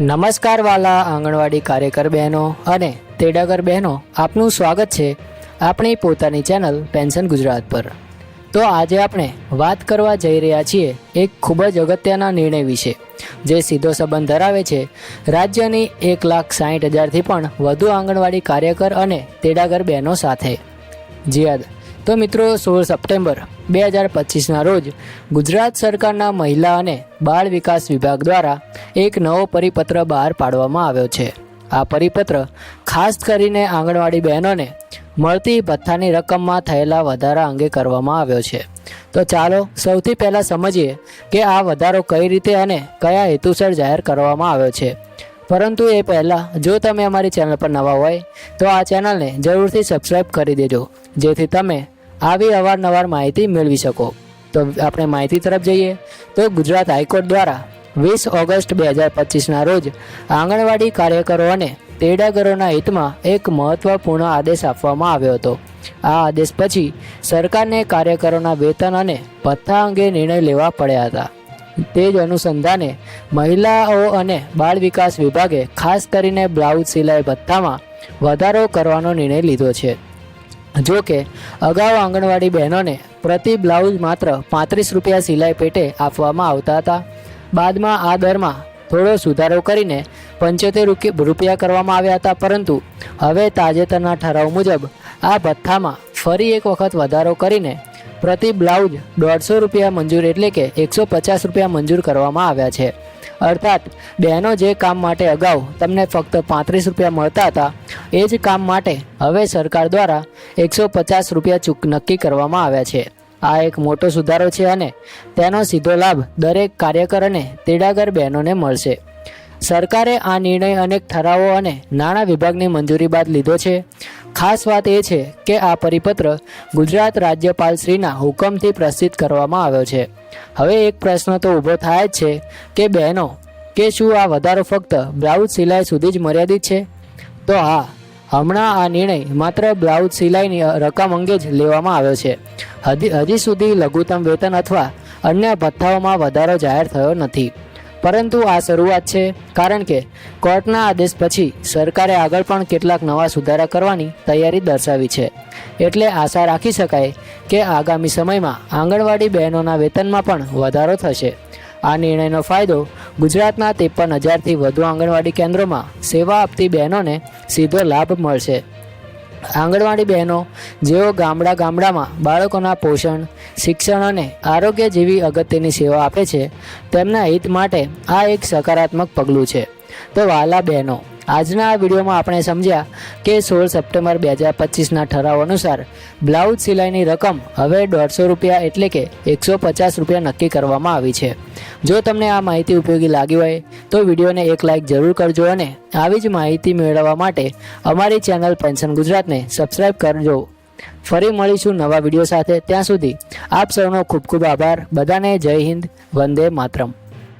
નમસ્કાર વાલા આંગણવાડી કાર્યકર બહેનો અને તેડાગર બહેનો આપનું સ્વાગત છે આપણી પોતાની ચેનલ પેન્શન ગુજરાત પર. તો આજે આપણે વાત કરવા જઈ રહ્યા છીએ એક ખૂબ જ અગત્યના નિર્ણય વિશે, જે સીધો સંબંધ ધરાવે છે. રાજ્યની એક લાખ સાહીઠ હજારથી પણ વધુ આંગણવાડી કાર્યકર અને તેડાગર બહેનો સાથે જીયાદ તો મિત્રો સોળ સપ્ટેમ્બર બે હજાર પચીસના રોજ ગુજરાત સરકારના મહિલા અને બાળ વિકાસ વિભાગ દ્વારા એક નવો પરિપત્ર બહાર પાડવામાં આવ્યો છે. આ પરિપત્ર ખાસ કરીને આંગણવાડી બહેનોને મળતી ભથ્થાની રકમમાં થયેલા વધારા અંગે કરવામાં આવ્યો છે. તો ચાલો સૌથી પહેલાં સમજીએ કે આ વધારો કઈ રીતે અને કયા હેતુસર જાહેર કરવામાં આવ્યો છે. પરંતુ એ પહેલાં જો તમે અમારી ચેનલ પર નવા હોય, તો આ ચેનલને જરૂરથી સબસ્ક્રાઈબ કરી દેજો, જેથી તમે આવી અવારનવાર માહિતી મેળવી શકો. તો આપણે માહિતી તરફ જઈએ, તો ગુજરાત હાઈકોર્ટ દ્વારા વીસ ઓગસ્ટ બે હજાર પચીસના રોજ આંગણવાડી કાર્યકરો અને તેડાગરોના હિતમાં એક મહત્વપૂર્ણ આદેશ આપવામાં આવ્યો હતો. આ આદેશ પછી સરકારને કાર્યકરોના વેતન અને ભથ્થા અંગે નિર્ણય લેવા પડ્યા હતા. તે જ અનુસંધાને મહિલાઓ અને બાળ વિકાસ વિભાગે ખાસ કરીને બ્લાઉઝ સિલાઈ ભથ્થામાં વધારો કરવાનો નિર્ણય લીધો છે. જો કે, અગાઉ આંગણવાડી બહેનોને પ્રતિ બ્લાઉઝ માત્ર પાંત્રીસ રૂપિયા સિલાઈ પેટે આપવામાં આવતા હતા. બાદમાં આ દરમાં થોડો સુધારો કરીને પંચોતેર રૂપિયા કરવામાં આવ્યા હતા, પરંતુ હવે તાજેતરના ઠરાવ મુજબ આ ભથ્થામાં ફરી એક વખત વધારો કરીને પ્રતિ બ્લાઉઝ દોઢસો રૂપિયા મંજૂર એટલે કે એકસો પચાસ રૂપિયા મંજૂર કરવામાં આવ્યા છે. અર્થાત, બહેનો જે કામ માટે અગાઉ તમને ફક્ત પાંત્રીસ રૂપિયા મળતા હતા, એ જ કામ માટે હવે સરકાર દ્વારા એકસો પચાસ રૂપિયા ચૂક નક્કી કરવામાં આવ્યા છે. આ એક મોટો સુધારો છે અને તેનો સીધો લાભ દરેક કાર્યકર અને તેડાગર બહેનોને મળશે. સરકારે આ નિર્ણય અનેક ઠરાવો અને નાણાં વિભાગની મંજૂરી બાદ લીધો છે. ખાસ વાત એ છે કે આ પરિપત્ર ગુજરાત રાજ્યપાલશ્રીના હુકમથી પ્રસિદ્ધ કરવામાં આવ્યો છે. હવે એક પ્રશ્ન તો ઊભો થાય જ છે કે બહેનો, કે શું આ વધારો ફક્ત બ્લાઉઝ સિલાઈ સુધી જ મર્યાદિત છે? તો હા, હમણાં આ નિર્ણય માત્ર બ્લાઉઝ સિલાઈની રકમ અંગે જ લેવામાં આવ્યો છે. હજી હજી સુધી લઘુત્તમ વેતન અથવા અન્ય ભથ્થાઓમાં વધારો જાહેર થયો નથી. પરંતુ આ શરૂઆત છે, કારણ કે કોર્ટના આદેશ પછી સરકારે આગળ પણ કેટલાક નવા સુધારા કરવાની તૈયારી દર્શાવી છે. એટલે આશા રાખી શકાય કે આગામી સમયમાં આંગણવાડી બહેનોના વેતનમાં પણ વધારો થશે. આ નિર્ણયનો ફાયદો ગુજરાતના ત્રેપન હજારથી વધુ આંગણવાડી કેન્દ્રોમાં સેવા આપતી બહેનોને સીધો લાભ મળશે. આંગણવાડી બહેનો, જેઓ ગામડા ગામડામાં બાળકોના પોષણ, શિક્ષણ અને આરોગ્ય જેવી અગત્યની સેવા આપે છે, તેમના હિત માટે આ એક સકારાત્મક પગલું છે. તો વાલા બહેનો, આજના આ વિડીયોમાં આપણે સમજ્યા કે સોળ સપ્ટેમ્બર બે હજાર પચીસના ઠરાવ અનુસાર બ્લાઉઝ સિલાઈની રકમ હવે દોઢસો રૂપિયા એટલે કે એકસો પચાસ રૂપિયા નક્કી કરવામાં આવી છે. જો તમને આ માહિતી ઉપયોગી લાગી હોય, તો વિડીયોને એક લાઇક જરૂર કરજો અને આવી જ માહિતી મેળવવા માટે અમારી ચેનલ પેન્શન ગુજરાતને સબસ્ક્રાઈબ કરજો. ફરી મળીશું નવા વીડિયો સાથે. ત્યાં સુધી આપ સૌનો ખૂબ ખૂબ આભાર. બધાને જય હિન્દ. વંદે માતરમ.